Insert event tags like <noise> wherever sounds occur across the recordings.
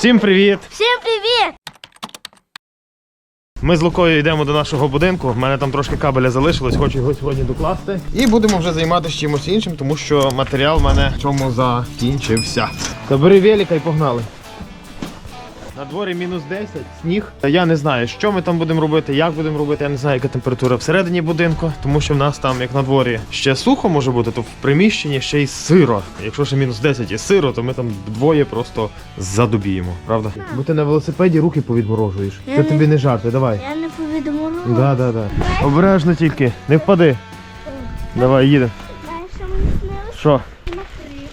Всім привіт! Всім привіт! Ми з Лукою йдемо до нашого будинку. У мене там трошки кабеля залишилось, хочу його сьогодні докласти. І будемо вже займатися чимось іншим, тому що матеріал в мене в чому закінчився. Та бери велика і погнали. На дворі мінус 10, сніг. Я не знаю, що ми там будемо робити, як будемо робити. Я не знаю, яка температура всередині будинку, тому що в нас там, як на дворі, ще сухо може бути, то в приміщенні ще й сиро. Якщо ще мінус 10 і сиро, то ми там двоє просто задубіємо, правда? Бо ти на велосипеді руки повідморожуєш. Я Це не- тобі не жарти, давай. Я не повідомила. Да, да, да. Обережно тільки, не впади. Давай, їдемо. Знаєш, що мені снилось? Що? Накрив.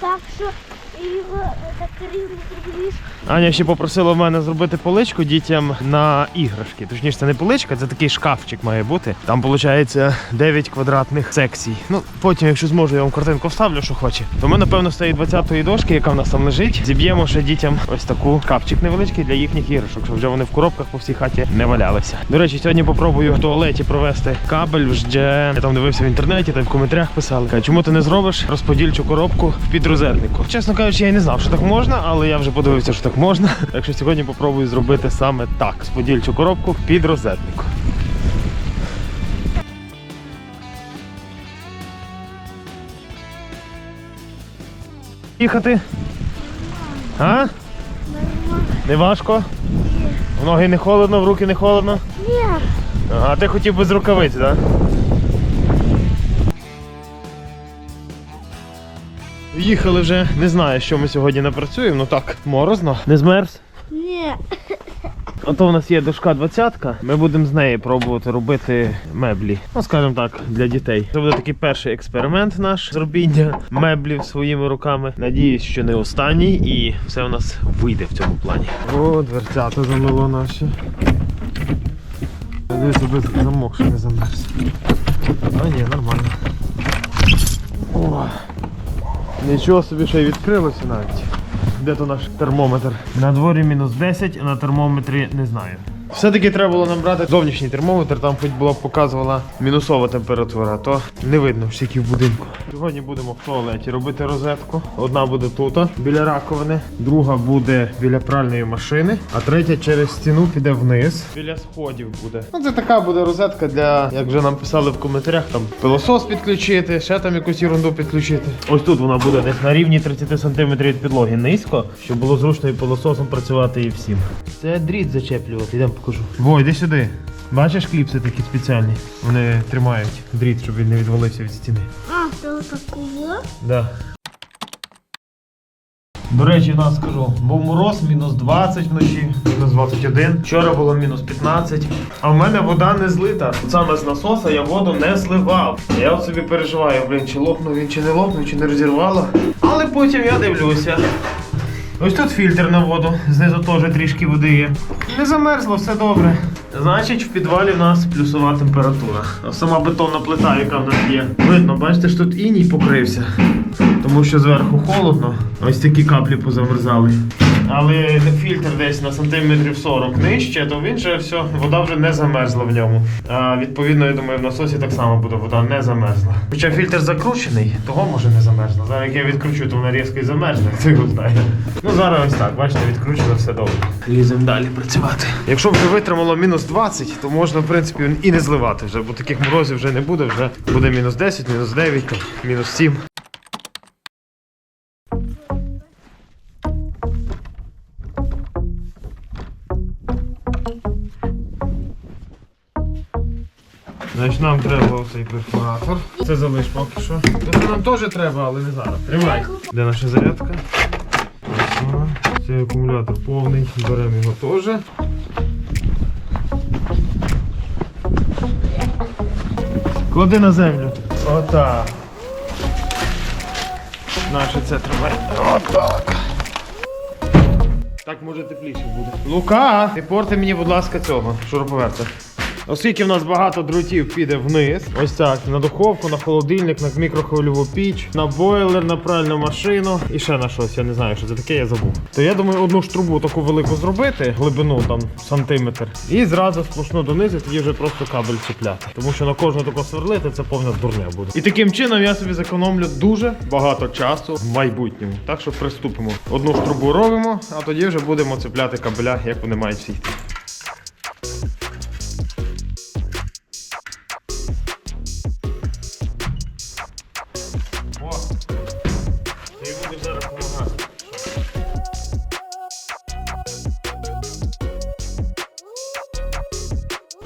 Так що його так рівно зробиш. Аня ще попросила в мене зробити поличку дітям на іграшки. Точніше, це не поличка, це такий шкафчик має бути. Там виходить 9 квадратних секцій. Ну, потім, якщо зможу, я вам картинку вставлю, що хоче. То ми, напевно, з цієї 20-ї дошки, яка в нас там лежить, зіб'ємо ще дітям ось таку шкафчик невеличкий для їхніх іграшок, щоб вже вони в коробках по всій хаті не валялися. До речі, сьогодні попробую в туалеті провести кабель. Вже я там дивився в інтернеті, там в коментарях писали. Чому ти не зробиш розподільчу коробку в підрозетнику? Чесно кажучи, я й не знав, що так можна, але я вже подивився, що так. Так що сьогодні попробую зробити саме так: розподільчу коробку в підрозетнику. Їхати? А? Не важко? В ноги не холодно, в руки не холодно? Ні. Ага, ти хотів без рукавиць, так? Їхали вже, не знаю, що ми сьогодні напрацюємо, ну так, морозно. Не змерз? Ні. Ото в нас є дошка 20 Ми будемо з неї пробувати робити меблі. Ну, скажімо так, для дітей. Це буде такий перший експеримент наш зробіння меблів своїми руками. Надіюсь, що не останній, і все у нас вийде в цьому плані. О, дверцята замило наші. Дивіться, без замок ще не замерз. А ні, нормально. О, нічого собі ще й відкрилося навіть. Де то наш термометр? На дворі мінус 10, а на термометрі не знаю. Все-таки треба було нам брати зовнішній термометр, там хоч була показувала мінусова температура, то не видно всі які в будинку. Сьогодні будемо в туалеті робити розетку. Одна буде тут, біля раковини, друга буде біля пральної машини, а третя через стіну піде вниз. Біля сходів буде. Ну це така буде розетка для, як вже нам писали в коментарях, там пилосос підключити, ще там якусь ерунду підключити. Ось тут вона буде десь на рівні 30 см від підлоги низько, щоб було зручно і пилососом працювати і всім. Це дріт зачеплювати, йдемо покажу. Во, йди сюди. Бачиш кліпси такі спеціальні? Вони тримають дріт, щоб він не відвалився від стіни. А, то такого? Да. До речі, в нас скажу, був мороз, мінус 20 вночі, мінус 21. Вчора було мінус 15. А в мене вода не злита. Саме з насоса я воду не зливав. Я от собі переживаю, блін, чи лопнув він, чи не лопнув, чи не розірвало. Але потім я дивлюся. Ось тут фільтр на воду, знизу теж трішки води є. Не замерзло, все добре. Значить, в підвалі в нас плюсова температура. Сама бетонна плита, яка в нас є. Видно, бачите, що тут іній покрився. Тому що зверху холодно. Ось такі каплі позамерзали. Але фільтр десь на сантиметрів 40 нижче, то він же все, вода вже не замерзла в ньому. А відповідно, я думаю, в насосі так само буде, вода не замерзла. Хоча фільтр закручений, того може не замерзла. Зараз як я відкручу, то вона різко і замерзне, <laughs> хто його знає. Ну зараз ось так, бачите, відкручено все добре. Ліземо далі працювати. Якщо вже витримало мінус 20, то можна, в принципі, і не зливати вже, бо таких морозів вже не буде, вже буде мінус 10, мінус 9, мінус 7. Значить, нам треба цей перфоратор. Це залиш поки що. Це нам теж треба, але не зараз. Тримай. Де наша зарядка? Цей акумулятор повний. Беремо його теж. Клади на землю. Отак. Наше це тримай. Отак. Так може тепліше буде. Лука, ти порти мені, будь ласка, цього шуруповерта. Оскільки в нас багато дротів піде вниз, ось так, на духовку, на холодильник, на мікрохвильову піч, на бойлер, на пральну машину і ще на щось, я не знаю, що це таке, я забув. То я думаю, одну ж трубу таку велику зробити, глибину там сантиметр, і зразу сплошну донизу, тоді вже просто кабель чіпляти. Тому що на кожну таку сверлити це повна дурня буде. І таким чином я собі зекономлю дуже багато часу в майбутньому. Так що приступимо. Одну ж трубу робимо, а тоді вже будемо цепляти кабеля, як вони мають всі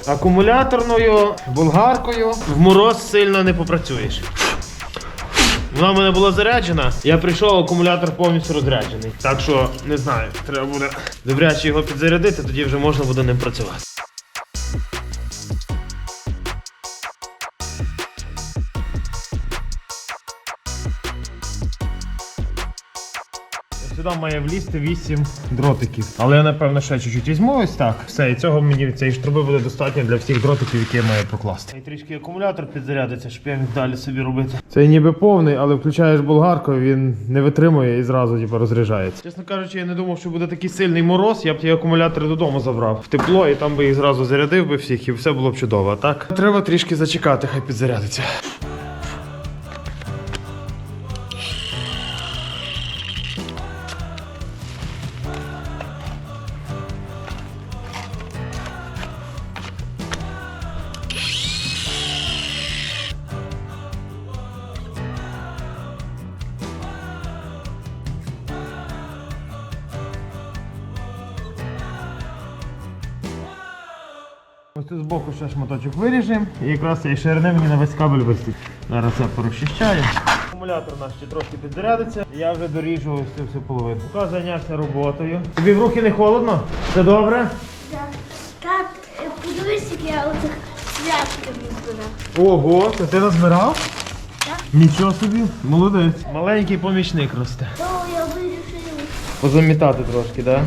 Акумуляторною болгаркою в мороз сильно не попрацюєш. Вона в мене була заряджена, я прийшов, акумулятор повністю розряджений. Так що не знаю, треба буде добряче його підзарядити, тоді вже можна буде ним працювати. Сюди має влізти 8 дротиків. Але я напевно ще чуть-чуть візьму ось так. Все, і цього мені цієї штруби буде достатньо для всіх дротиків, які я маю покласти. І трішки акумулятор підзарядиться, щоб я міг далі собі робити. Це ніби повний, але включаєш болгарку, він не витримує і зразу типу, розряджається. Чесно кажучи, я не думав, що буде такий сильний мороз. Я б ті акумулятори додому забрав в тепло і там би їх зразу зарядив би всіх, і все було б чудово. Так треба трішки зачекати, хай підзарядиться. Збоку ще шматочок виріжемо і якраз цей ширини мені на весь кабель вистить. Зараз це порозчищаю. Акумулятор наш ще трохи підзарядиться, я вже доріжу ось цю всю половину. Поки зайнявся роботою. Тобі в руки не холодно? Все добре? Так, так, е, подивись, як я оцих святків збирав. Ого, це ти назбирав? Так. Нічого собі, молодець. Маленький помічник росте. То я вирішив Позамітати трошки, так? Да?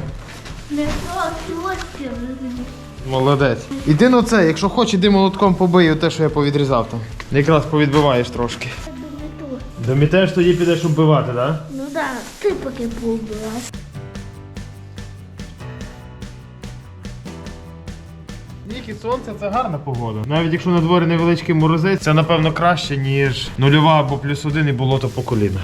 не трохи ось я розумію. Молодець. Іди на це, якщо хочеш, іди молотком побию те, що я повідрізав там. Якраз повідбиваєш трошки. Я. Домітеш, тоді підеш убивати, так? Да? Ну так, ти поки побирав. Ніки, сонце це гарна погода. Навіть якщо на дворі невеличкий морозець, це напевно краще, ніж нульова або плюс один і болото по коліна.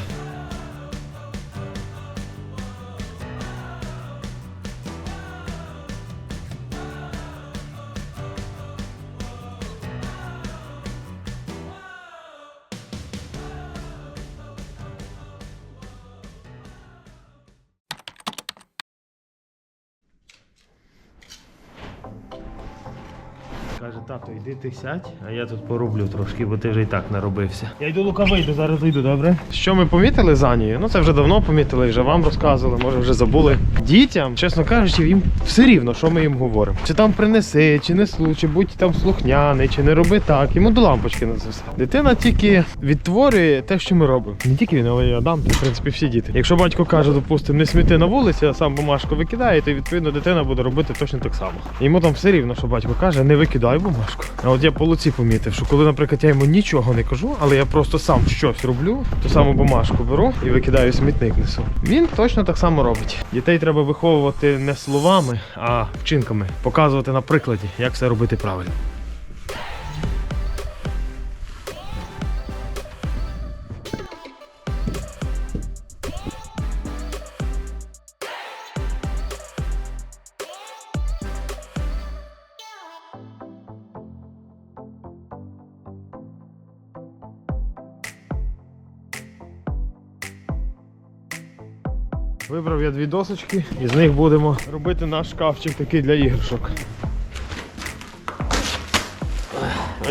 Йди ти сядь, а я тут пороблю трошки, бо ти вже і так наробився. Я йду лука вийду, зараз зайду, добре? Що ми помітили за нею? Ну це вже давно помітили, вже вам розказували, може вже забули. Дітям, чесно кажучи, їм все рівно, що ми їм говоримо. Чи там принеси, чи не слу, чи будь там слухняний, чи не роби так. Йому до лампочки на це все. Дитина тільки відтворює те, що ми робимо. Не тільки він, але й Адам, в принципі всі діти. Якщо батько каже, допустимо, не сміти на вулиці, а сам бумажку викидає, то відповідно дитина буде робити точно так само. Йому там все рівно, що батько каже, не викидай бумажку. А от я по луці помітив, що коли, наприклад, я йому нічого не кажу, але я просто сам щось роблю, ту саму бумажку беру і викидаю смітник несу. Він точно так само робить. Дітей треба виховувати не словами, а вчинками, показувати на прикладі, як все робити правильно. Вибрав я дві досочки і з них будемо робити наш шкафчик такий для іграшок.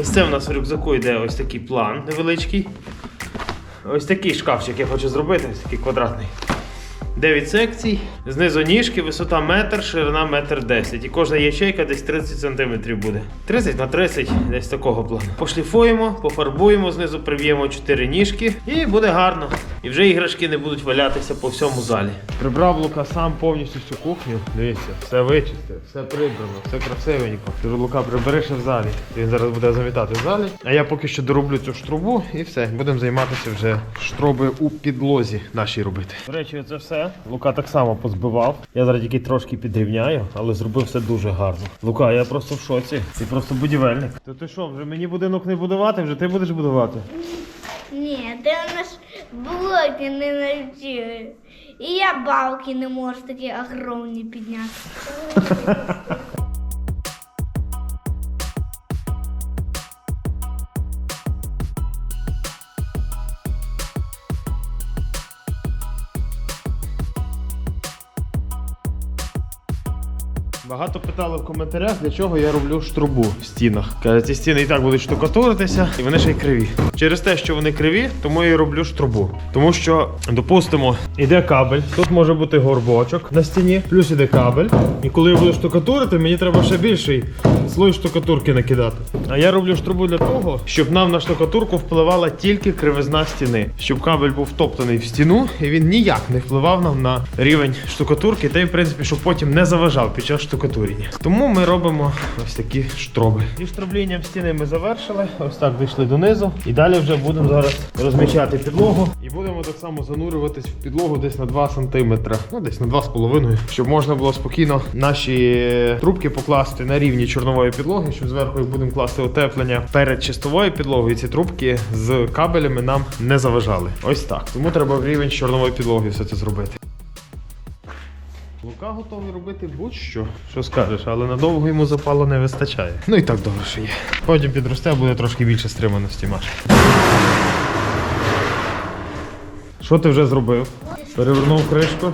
Ось це в нас в рюкзаку йде ось такий план невеличкий. Ось такий шкафчик я хочу зробити, ось такий квадратний. 9 секцій, знизу ніжки, висота метр, ширина метр 10. І кожна ячейка десь 30 см буде. 30 на 30, десь такого плану. Пошліфуємо, пофарбуємо, знизу приб'ємо 4 ніжки і буде гарно. І вже іграшки не будуть валятися по всьому залі. Прибрав Лука сам повністю всю кухню. Дивіться, все вичистив, все прибрано, все красивенько. Кажу, Лука, прибери ще в залі. Він зараз буде замітати в залі. А я поки що дороблю цю штрубу і все. Будемо займатися вже штроби у підлозі нашій робити. До речі, це все. Лука так само позбивав. Я зараз тільки трошки підрівняю, але зробив все дуже гарно. Лука, я просто в шоці. Ти просто будівельник. То ти що, вже мені будинок не будувати, вже ти будеш будувати? Ні, ти наш блоки не навчили. І я балки не можу такі огромні підняти. <laughs> Багато питали в коментарях, для чого я роблю штрубу в стінах. Каже, ці стіни і так будуть штукатуритися, і вони ще й криві. Через те, що вони криві, тому я і роблю штрубу. Тому що, допустимо, іде кабель, тут може бути горбочок на стіні, плюс іде кабель. І коли я буду штукатурити, мені треба ще більший слой штукатурки накидати. А я роблю штрубу для того, щоб нам на штукатурку впливала тільки кривизна стіни, щоб кабель був втоптаний в стіну, і він ніяк не впливав нам на рівень штукатурки, та й в принципі, щоб потім не заважав під час штукатурення. Тому ми робимо ось такі штроби. І штроблінням стіни ми завершили. Ось так дійшли донизу. І далі вже будемо зараз розмічати підлогу. І будемо так само занурюватись в підлогу десь на 2 см, ну десь на 2,5 щоб можна було спокійно наші трубки покласти на рівні чорнової підлоги, щоб зверху як будемо класти утеплення перед чистовою підлогою. Ці трубки з кабелями нам не заважали. Ось так. Тому треба в рівень чорнової підлоги все це зробити. Лука готовий робити будь-що, що скажеш, але надовго йому запалу не вистачає. Ну і так добре, що є. Потім підросте, буде трошки більше стриманості Маш. Що ти вже зробив? Перевернув кришку.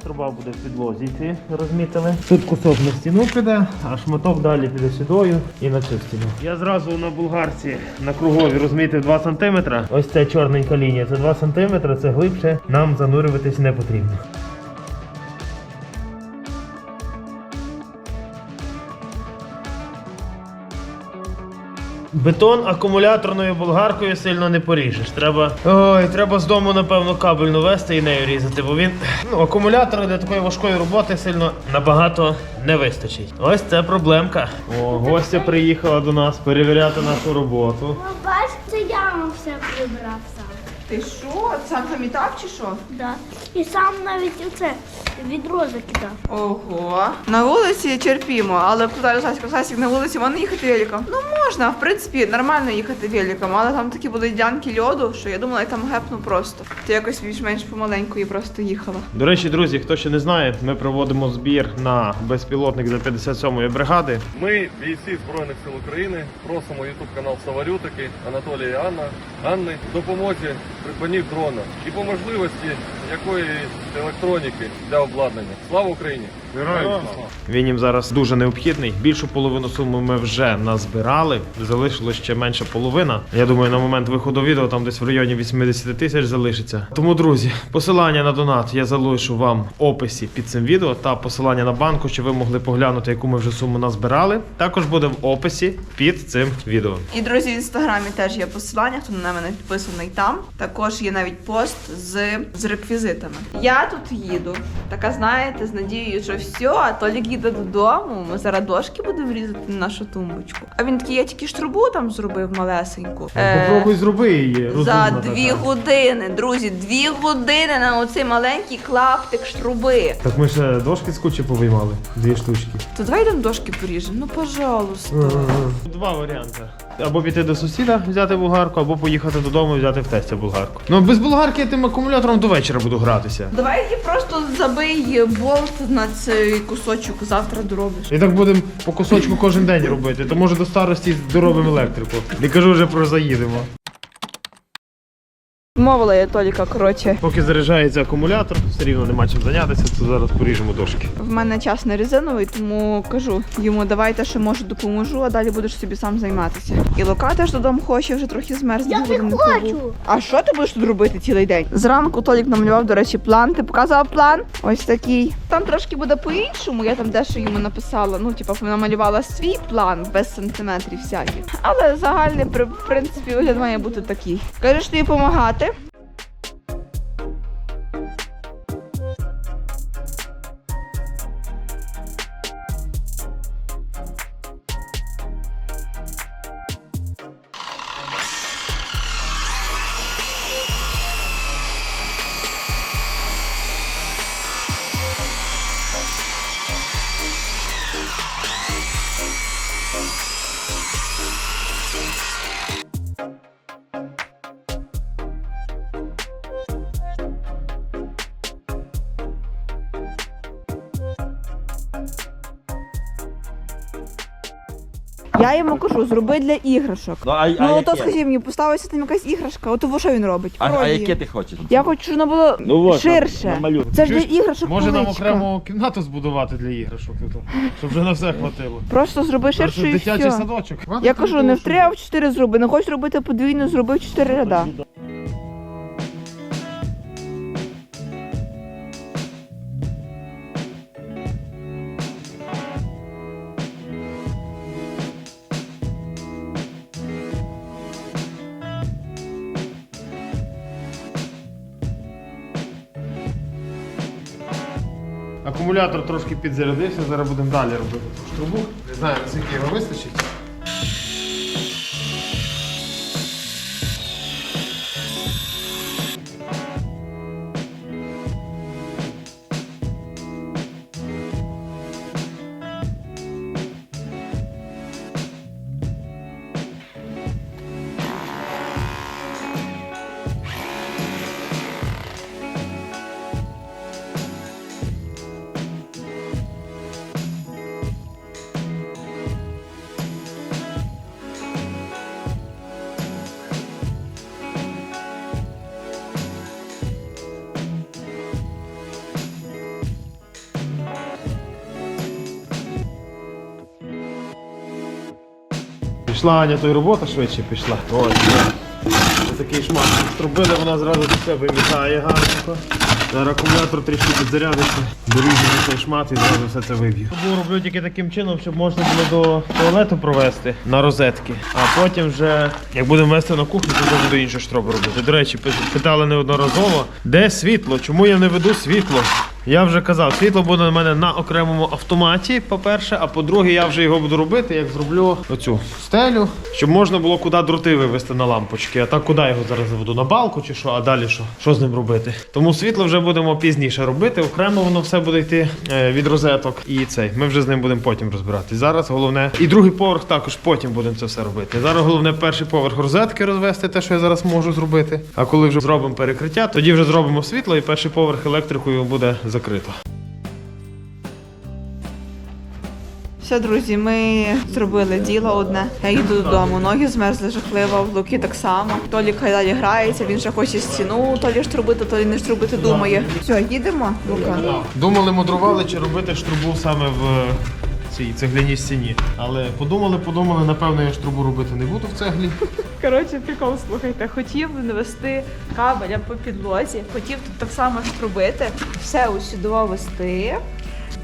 Так, штруба буде в підлозі йти, розмітили. Тут кусок на стіну піде, а шматок далі піде сюдою і на цю стіну. Я зразу на булгарці на кругові розмітив 2 см. Ось ця чорненька лінія, це 2 см, це глибше, нам занурюватись не потрібно. Бетон акумуляторною болгаркою сильно не поріжеш. Треба. Ой, треба з дому, напевно, кабельну вести і нею різати, бо він. Ну, акумулятор для такої важкої роботи сильно набагато не вистачить. Ось це проблемка. О, гостя приїхала до нас перевіряти нашу роботу. Ну, бачите, я вам все прибрав сам. Ти що? Сам замітав чи що? Да. І сам навіть оце відро закидав. Ого. На вулиці терпімо, але питаю Сасіка, Сасік, на вулиці можна їхати великом? Ну можна, в принципі, нормально їхати великом, але там такі були ділянки льоду, що я думала, я там гепну просто. Ти якось більш-менш помаленьку і просто їхала. До речі, друзі, хто ще не знає, ми проводимо збір на безпілотник для 57-ї бригади. Ми, бійці Збройних сил України, просимо ютуб канал Саварютики, Анатолія і Анна, Анни допомозі придбанні дрона і по можливості якоїсь електроніки для обладнання. Слава Україні! Він їм зараз дуже необхідний. Більшу половину суми ми вже назбирали. Залишилось ще менша половина. Я думаю, на момент виходу відео там десь в районі 80 тисяч залишиться. Тому, друзі, посилання на донат я залишу вам в описі під цим відео та посилання на банку, щоб ви могли поглянути, яку ми вже суму назбирали. Також буде в описі під цим відео. І друзі, в інстаграмі теж є посилання, хто на мене підписаний там. Також є навіть пост з, з реквізитами. Я тут їду. Така, знаєте, з надією, що все, а Толік їде додому. Ми зараз дошки будемо різати на нашу тумбочку. А він такий, я тільки ж трубу там зробив малесеньку. Е, Попробуй зроби її. За дві години, друзі, дві години на оцей маленький клаптик штруби. Так ми ще дошки з кучі повиймали. Дві штучки. То давай йдемо дошки поріжемо. Ну, пожалуйста. Два варіанти. Або піти до сусіда, взяти булгарку, або поїхати додому і взяти в тестя булгарку. Ну без булгарки я тим акумулятором до вечора буду гратися. Давай її просто забий болт на цей кусочок, завтра доробиш. І так будемо по кусочку кожен день робити, то може до старості доробимо електрику. Не кажу вже про заїдемо. Мовила я Толіка, коротше. Поки заряджається акумулятор, все рівно нема чим зайнятися, то зараз поріжемо дошки. В мене час не резиновий, тому кажу йому, давайте ще може допоможу, а далі будеш собі сам займатися. І Лука теж додому хоче, вже трохи змерз. Я не хочу. А що ти будеш тут робити цілий день? Зранку Толік намалював, до речі, план. Ти показував план? Ось такий. Там трошки буде по-іншому. Я там дещо йому написала. Ну, типу, намалювала свій план без сантиметрів всяких. Але загальний, при- в принципі, вигляд має бути такий. Кажеш тобі допомагати. Я йому кажу, зроби для іграшок. Ну, а, Ну, а, яке? скажи мені, поставилася там якась іграшка, от во що він робить? а, а Вроді. яке ти хочеш? Я хочу, щоб воно було Ну, от, ширше. намалюй. Це ж для Чуєш, іграшок Може нам поличка. окрему кімнату збудувати для іграшок, тут, щоб вже на все хватило. Просто зроби ширше і дитячий все. садочок. Я кажу, не в три, а в чотири зроби. Не хочеш робити подвійно, зроби в чотири ряда. Акумулятор трошки підзарядився, зараз будемо далі робити трубу. Не знаю, наскільки його вистачить. Пішла Аня, то й робота швидше пішла. Ось. Ось такий шмат. Зробили, вона зразу до себе вимітає гарненько. Зараз акумулятор трішки підзарядиться, доріжу цей шмат і зразу все це виб'ю. Роблю тільки таким чином, щоб можна було до туалету провести на розетки. А потім вже, як будемо вести на кухню, то вже буду іншу штробу робити. До речі, питали неодноразово, де світло? Чому я не веду світло? Я вже казав, світло буде у мене на окремому автоматі, по-перше, а по-друге, я вже його буду робити, як зроблю оцю стелю, щоб можна було куди дроти вивести на лампочки. А так куди його зараз заведу? На балку чи що? А далі що? Що з ним робити? Тому світло вже будемо пізніше робити. Окремо воно все буде йти е, від розеток. І цей. Ми вже з ним будемо потім розбиратись. Зараз головне. І другий поверх також потім будемо це все робити. Зараз головне перший поверх розетки розвести, те, що я зараз можу зробити. А коли вже зробимо перекриття, тоді вже зробимо світло, і перший поверх електрикою буде закрито. Все, друзі, ми зробили діло одне. Я їду додому. Ноги змерзли жахливо, в Луки так само. Толік хай далі грається, він ще хоче стіну, Толі штрубити, Толі не штрубити, думає. Все, їдемо, Лука. Думали, мудрували, чи робити штрубу саме в цій цегляній стіні. Але подумали, подумали, напевно, я ж трубу робити не буду в цеглі. Коротше, прикол, слухайте, хотів навести кабеля по підлозі, хотів тут так само штрубити, все усюди вести.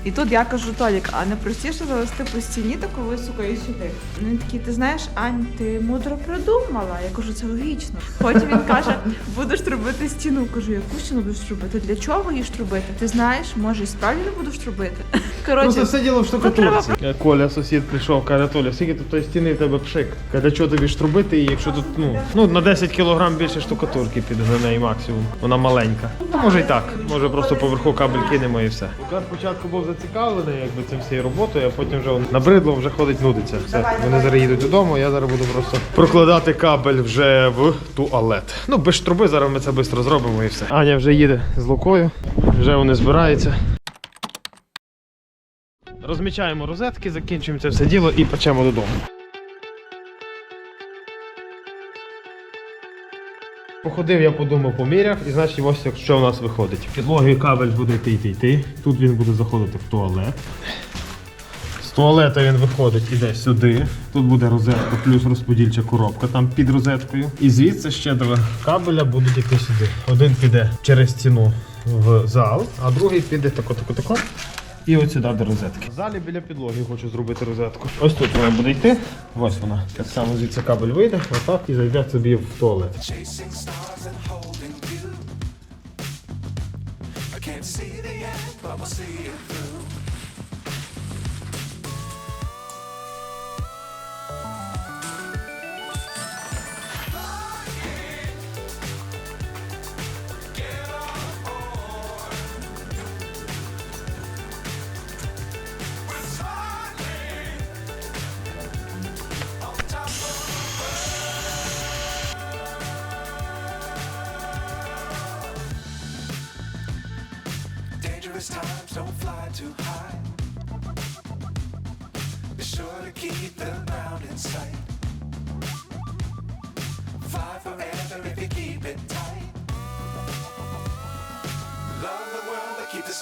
І тут я кажу, Толік, а не простіше завести по стіні таку високо і сюди. Ну, Він такий, ти знаєш, Ань, ти мудро придумала. Я кажу, це логічно. Потім він каже, будеш трубити стіну. Кажу, яку стіну будеш трубити? Для чого її штрубити? Ти знаєш, може і справді не будеш трубити. <laughs> Просто Коротше, все діло в штукатурці. Коля, сусід прийшов, каже, Толя, скільки тут тої стіни в тебе пшик? Каже, чого тобі штрубити її, якщо тут ну, ну на 10 кілограм більше штукатурки піде на неї максимум. Вона маленька. Ну, може і так. Може просто поверху кабель кинемо і все. Лукаш спочатку був зацікавлений якби цим всією роботою, а потім вже набридло, вже ходить нудиться. Все. Вони зараз їдуть додому, я зараз буду просто прокладати кабель вже в туалет. Ну, без штруби, зараз ми це швидко зробимо і все. Аня вже їде з Лукою, вже вони збираються. Розмічаємо розетки, закінчуємо це все діло і печемо додому. Походив, я подумав, поміряв, і значить ось що у нас виходить. Підлоги кабель буде йти йти йти. Тут він буде заходити в туалет. З туалета він виходить іде сюди. Тут буде розетка плюс розподільча коробка там під розеткою. І звідси ще два кабеля будуть йти сюди. Один піде через стіну в зал, а другий піде тако, тако, тако. І от сюди до розетки. В залі біля підлоги хочу зробити розетку. Ось тут вона буде йти. Ось вона. Так само звідси кабель вийде, отак і зайде собі в туалет. see the end, but we'll see it through.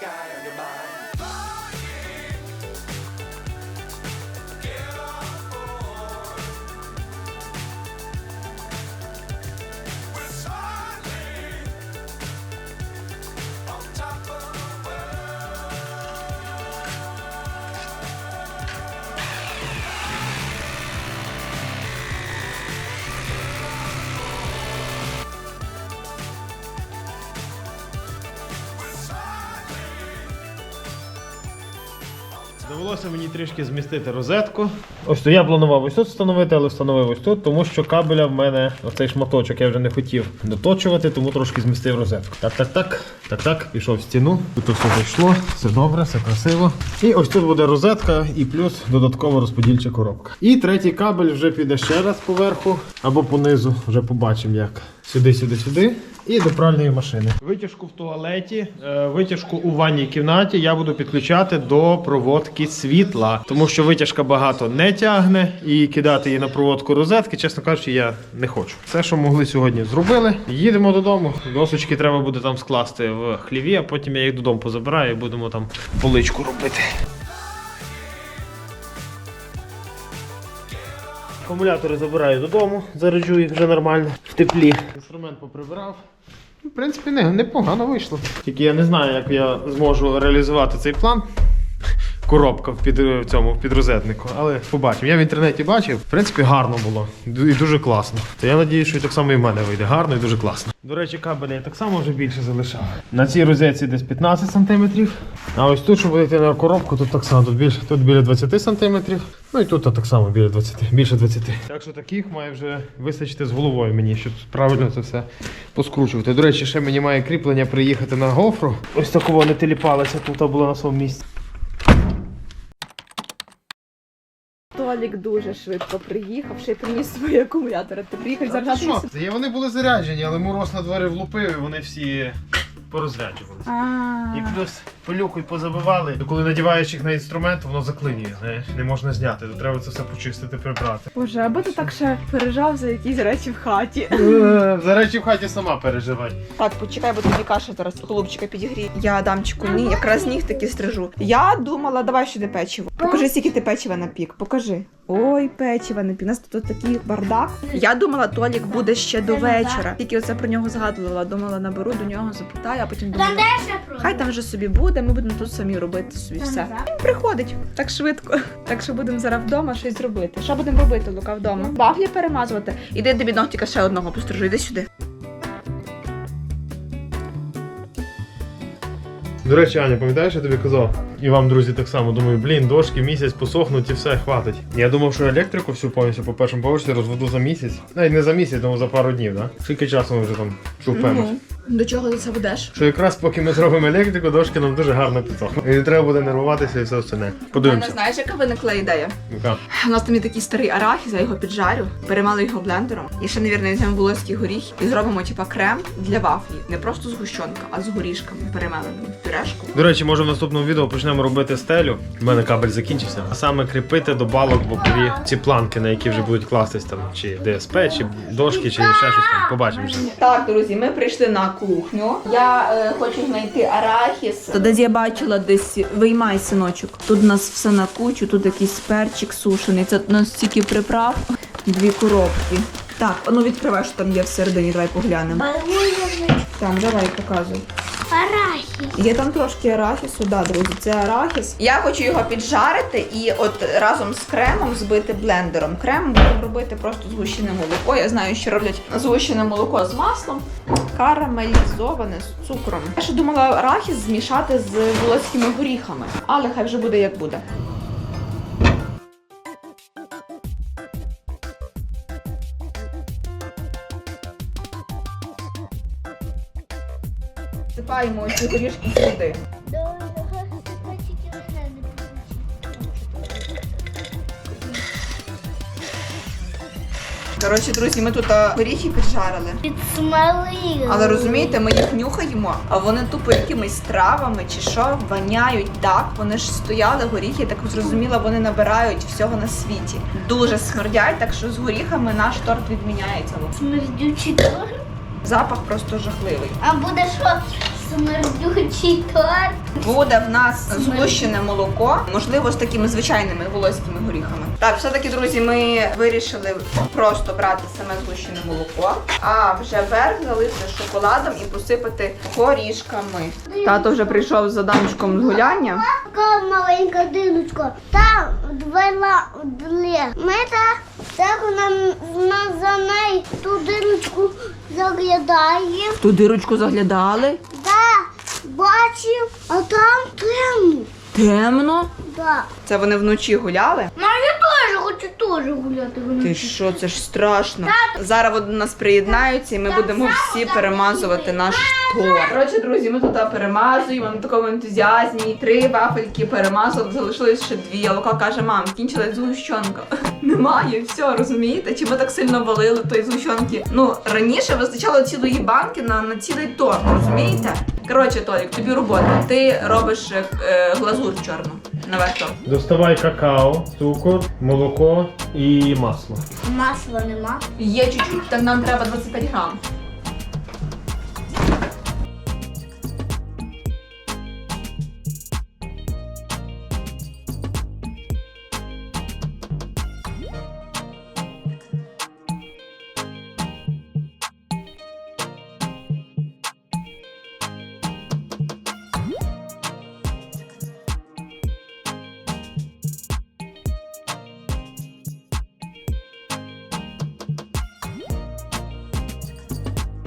Sky on your mind. Довелося мені трішки змістити розетку. Ось то я планував ось тут встановити, але встановив ось тут, тому що кабеля в мене оцей шматочок я вже не хотів доточувати, тому трошки змістив розетку. Так, так, так, так, так, пішов в стіну. Тут все зайшло, все добре, все красиво. І ось тут буде розетка і плюс додаткова розподільча коробка. І третій кабель вже піде ще раз поверху або понизу, вже побачимо як. Сюди, сюди, сюди. І до пральної машини. Витяжку в туалеті, е, витяжку у ванній кімнаті я буду підключати до проводки світла, тому що витяжка багато не тягне і кидати її на проводку розетки, чесно кажучи, я не хочу. Все, що могли сьогодні, зробили. Їдемо додому. Досочки треба буде там скласти в хліві, а потім я їх додому позабираю і будемо там поличку робити. Акумулятори забираю додому, заряджу їх вже нормально в теплі. Інструмент поприбирав. В принципі, не, непогано вийшло. Тільки я не знаю, як я зможу реалізувати цей план. Коробка в під в цьому в підрозетнику, але побачимо. Я в інтернеті бачив, в принципі, гарно було і дуже класно. То я надію, що так само і в мене вийде гарно і дуже класно. До речі, кабеля я так само вже більше залишав. На цій розетці десь 15 см. А ось тут, щоб вийти на коробку, тут так само тут більше тут біля 20 см. Ну і тут так само біля 20, більше 20. Так що таких має вже вистачити з головою мені, щоб правильно це все поскручувати. До речі, ще мені має кріплення приїхати на гофру. Ось такого не теліпалося, тут було на своєму місці. Толік дуже швидко приїхав, ще й приніс свої акумулятори. Ти приїхав? Це вони були заряджені, але мороз на дворі влупив і вони всі порозряджувалися. І плюс пилюку й позабивали. І коли надіваєш їх на інструмент, воно заклинює, знаєш, не можна зняти. То треба це все почистити, прибрати. Боже, аби ти так ще пережав за якісь речі в хаті. Е, За речі в хаті сама переживай. Так, почекай, бо тобі каша зараз голубчика підігріє. Я Адамчику ні, якраз нігтики стрижу. Я думала, давай сюди печиво. Покажи, скільки ти печива напік. Покажи. Ой, печива напік. У нас тут такий бардак. Я думала, Толік буде ще до вечора. Тільки оце про нього згадувала. Думала, наберу до нього, запитаю, а потім дальше. Хай там вже собі буде, ми будемо тут самі робити собі все. Він приходить так швидко. Так що будемо зараз вдома щось зробити. Що будемо робити, Лука, вдома? Бафлі перемазувати. Іди тобі ногтіка ще одного пострижу, іди сюди. До речі, Аня, пам'ятаєш, я тобі казав? І вам, друзі, так само думаю, блін, дошки місяць посохнуть і все, хватить. Я думав, що електрику всю повністю по першому поверсі розведу за місяць. Навіть не за місяць, тому за пару днів, да? Скільки часу ми вже там шупемо? До чого ти це ведеш? Що якраз поки ми зробимо електрику, дошки нам дуже гарно підсохне. І не треба буде нервуватися і все остальне. У мене знаєш, яка виникла ідея? Яка? У нас там є такий старий арахіс, я його піджарю, перемалю його блендером. І ще, навірно, візьмемо волоський горіх і зробимо типа крем для вафлі. Не просто згущенка, а з горішками перемеленими в пюрешку. До речі, може в наступному відео почнемо робити стелю. У мене кабель закінчився. А саме кріпити до балок бокові ці планки, на які вже будуть кластись там чи ДСП, чи дошки, чи ще щось там. Побачимо. Так, друзі, ми прийшли на кухню. Я е, хочу знайти арахіс. То десь я бачила десь виймай синочок. Тут у нас все на кучу, тут якийсь перчик сушений. Це у нас стільки приправ, дві коробки. Так, а ну відкривай, що там є всередині, давай поглянемо. Там, давай показуй. Арахіс. Є там трошки арахісу, да, друзі, це арахіс. Я хочу його піджарити і от разом з кремом збити блендером. Крем будемо робити просто згущене молоко. Я знаю, що роблять згущене молоко з маслом, карамелізоване з цукром. Я ще думала арахіс змішати з волоськими горіхами, але хай вже буде як буде. Сипаємо ці горішки сюди. Коротше, друзі, ми тут а, горіхи піджарили. Підсмалили. Але розумієте, ми їх нюхаємо, а вони тупо якимись травами чи що воняють так. Вони ж стояли горіхи, я так зрозуміла, вони набирають всього на світі. Дуже смердять, так що з горіхами наш торт відміняється. Смердючий торт. Запах просто жахливий. А буде що? Смердючий торт. Буде в нас згущене молоко, можливо, з такими звичайними волоськими горіхами. Так, все-таки, друзі, ми вирішили просто брати саме згущене молоко, а вже верх залити шоколадом і посипати горішками. Тато вже прийшов з Адамчиком з гуляння. Така маленька диночка. Там двела дле. Ми так, нам за неї ту диночку заглядаємо. Ту дирочку заглядали. Да, бачив, а там темно. Темно. Да. Це вони вночі гуляли. Ну, я теж хочу теж гуляти. Ти що, це ж страшно. Зараз вони до нас приєднаються і ми будемо всі перемазувати наш торт. Коротше, друзі, ми тут перемазуємо на такому ентузіазмі. Три вафельки перемазали, залишилось ще дві. А Лука каже, мам, кінчилась згущенка. <laughs> Немає, все, розумієте? Чи ми так сильно валили тої згущенки? Ну, раніше вистачало цілої банки на, на цілий торт, розумієте? Коротше, Толік, тобі робота. Ти робиш е, глазур чорну на весь. Доставай какао, цукор, молоко і масло. Масла нема. Є чуть-чуть, так нам треба 25 грам.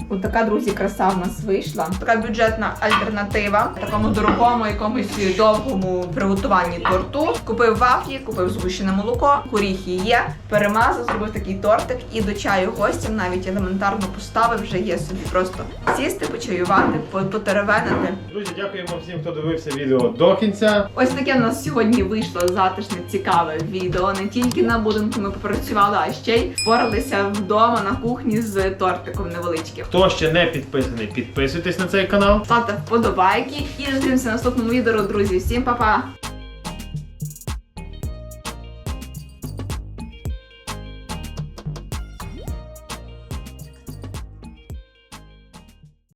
Ось така, друзі, краса в нас вийшла. Така бюджетна альтернатива такому дорогому якомусь довгому приготуванні торту. Купив вафлі, купив згущене молоко, горіхи є, перемазав, зробив такий тортик і до чаю гостям навіть елементарно поставив, вже є собі просто сісти, почаювати, по- потеревенити. Друзі, дякуємо всім, хто дивився відео до кінця. Ось таке в нас сьогодні вийшло затишне, цікаве відео. Не тільки на будинку ми попрацювали, а ще й впоралися вдома на кухні з тортиком невеличким. Хто ще не підписаний, підписуйтесь на цей канал. Ставте вподобайки і зустрінемося в наступному відео, друзі. Всім па-па!